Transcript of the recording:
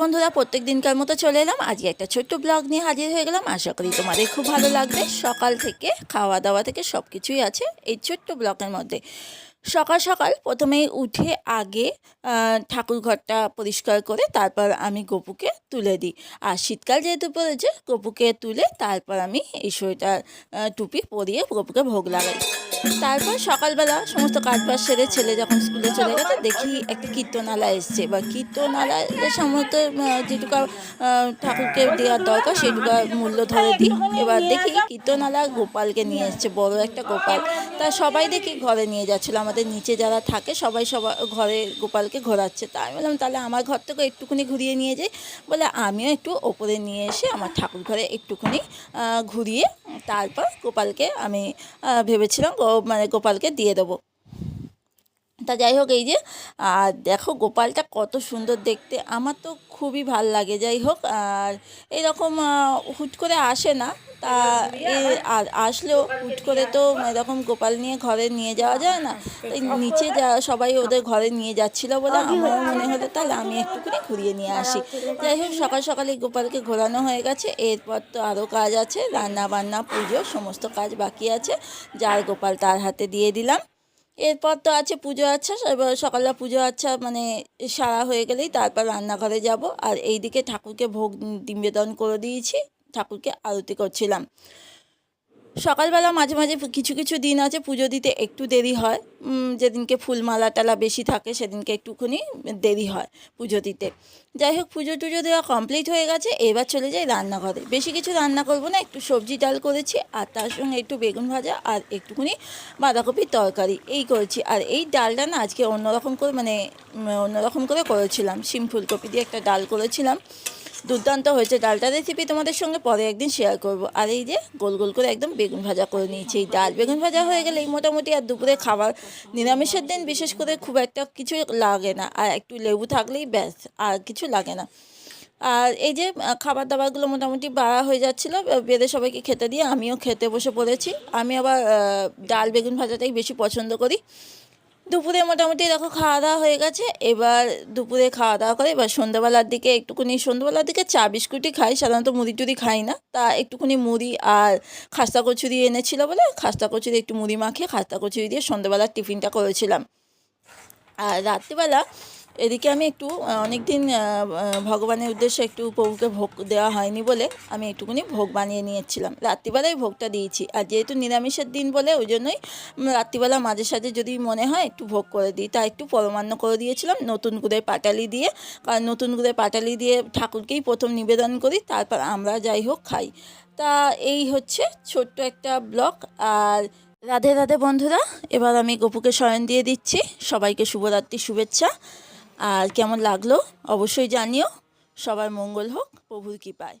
বন্ধুরা প্রত্যেক দিনকার মতো চলে এলাম। আজকে একটা ছোট্ট ব্লগ নিয়ে হাজির হয়ে গেলাম। আশা করি তোমাদের খুব ভালো লাগবে। সকাল থেকে খাওয়া দাওয়া থেকে সব কিছুই আছে এই ছোট্ট ব্লগের মধ্যে। সকাল সকাল প্রথমেই উঠে আগে আহ, ঠাকুর ঘরটা পরিষ্কার করে তারপর আমি গপুকে তুলে দিই। আর শীতকাল যেহেতু পড়েছে গপুকে তুলে তারপর আমি এই সোয়েটার টুপি পরিয়ে গপুকে ভোগ লাগাই। তারপর সকালবেলা সমস্ত কাজ বাজ সেরে ছেলে যখন স্কুলে চলে গেছে দেখি একটা কীর্তনালা এসছে। এবার কীর্তনালা সমস্ত যেটুকু ঠাকুরকে দেওয়ার দরকার সেটুকু মূল্য ধরে দিই। এবার দেখি কীর্তনালা গোপালকে নিয়ে এসছে বড় একটা গোপাল। তা সবাই দেখি ঘরে নিয়ে যাচ্ছিল। আমাদের নিচে যারা থাকে, সবাই সবার ঘরে গোপালকে ঘোরাচ্ছে। তা আমি বললাম, তাহলে আমার ঘর থেকে একটুখানি ঘুরিয়ে নিয়ে যাই। বলে আমিও একটু ওপরে নিয়ে এসে আমার ঠাকুর ঘরে একটুখানি ঘুরিয়ে তারপর গোপালকে আমি ভেবেছিলাম মানে গোপালকে দিয়ে দেবো। তা যাই হোক এই যে আর দেখো গোপালটা কত সুন্দর দেখতে। আমার তো খুবই ভালো লাগে যাই হোক আর এরকম হুট করে আসে না, তা আর আসলেও হুট করে তো এরকম গোপাল নিয়ে ঘরে নিয়ে যাওয়া যায় না। তাই নিচে যা, সবাই ওদের ঘরে নিয়ে যাচ্ছিল বলে আমারও মনে হলো, তাহলে আমি একটুখানি ঘুরিয়ে নিয়ে আসি। যাই হোক সকাল সকালে গোপালকে ঘোরানো হয়ে গেছে। এরপর তো আরও কাজ আছে রান্না বান্না পুজো, সমস্ত কাজ বাকি আছে, যার গোপাল তার হাতে দিয়ে দিলাম। এরপর তো আছে পুজো আচ্ছা এবার সকালে পুজো আচ্ছা মানে সারা হয়ে গেলেই তারপর রান্নাঘরে যাব। আর এইদিকে ঠাকুরকে ভোগ নিবেদন করে দিয়েছি। ঠাকুরকে আরতি করছিলাম। সকালবেলা মাঝে মাঝে কিছু কিছু দিন আছে, পুজো দিতে একটু দেরি হয়। যেদিনকে ফুলমালা টালা বেশি থাকে, সেদিনকে একটুখানি দেরি হয় পুজো দিতে। যাই হোক, পুজো টুজো দেওয়া কমপ্লিট হয়ে গেছে, এবার চলে যাই রান্নাঘরে। বেশি কিছু রান্না করব না, একটু সবজি ডাল করেছি, আর তার সঙ্গে একটু বেগুন ভাজা আর একটুখানি বাঁধাকপির তরকারি। এই করেছি। আর এই ডালটা না আজকে অন্যরকম করে মানে অন্যরকম করে করেছিলাম। শিম ফুলকপি দিয়ে একটা ডাল করেছিলাম। দুর্দান্ত হয়েছে ডালটা রেসিপি তোমাদের সঙ্গে পরে একদিন শেয়ার করব। আর এই যে গোল গোল করে একদম বেগুন ভাজা করে নিয়েছি। এই ডাল বেগুন ভাজা হয়ে গেলে এই মোটামুটি আর দুপুরে খাবার নিরামিষের দিন বিশেষ করে খুব একটা কিছু লাগে না। আর একটু লেবু থাকলেই ব্যাস, আর কিছু লাগে না। আর এই যে খাবার দাবারগুলো মোটামুটি বাড়া হয়ে যাচ্ছিল বেঁধে সবাইকে খেতে দিয়ে আমিও খেতে বসে পড়েছি। আমি আবার ডাল বেগুন ভাজাটাই বেশি পছন্দ করি। দুপুরে মোটামুটি দেখো খাওয়া দাওয়া হয়ে গেছে। এবার দুপুরে খাওয়া দাওয়া করে, এবার সন্ধ্যাবেলার দিকে একটুখানি, সন্ধ্যাবেলার দিকে চা বিস্কুটই খাই, সাধারণত মুড়ি টুড়ি খাই না। তা একটুখানি মুড়ি আর খাস্তা কচুরি এনেছিল বলে, খাস্তা কচুরি একটু মুড়ি মাখিয়ে, খাস্তা কচুরি দিয়ে সন্ধ্যাবেলার টিফিনটা করেছিলাম। আর রাত্রিবেলা এদিকে আমি একটু অনেক দিন ভগবানের উদ্দেশ্যে একটু প্রভুকে ভোগ দেওয়া হয়নি বলে আমি একটুখানি ভোগ বানিয়ে নিয়েছিলাম। রাত্রিবেলায় ভোগটা দিয়েছি। আর যেহেতু নিরামিষের দিন বলে, ওই জন্যই রাত্রিবেলা মাঝে সাঝে যদি মনে হয় একটু ভোগ করে দিই। তা একটু পরমান্ন করে দিয়েছিলাম, নতুন গুড়ের পাটালি দিয়ে। কারণ নতুন গুড়ের পাটালি দিয়ে ঠাকুরকেই প্রথম নিবেদন করি, তারপর আমরা যাই হোক খাই। তা এই হচ্ছে ছোট্ট একটা ব্লগ। আর রাধে রাধে বন্ধুরা, এবার আমি গপুকে শয়ন দিয়ে দিচ্ছি। সবাইকে শুভরাত্রি, শুভেচ্ছা। আর কেমন লাগল অবশ্যই জানিও। সবার মঙ্গল হোক প্রভুর কৃপায়।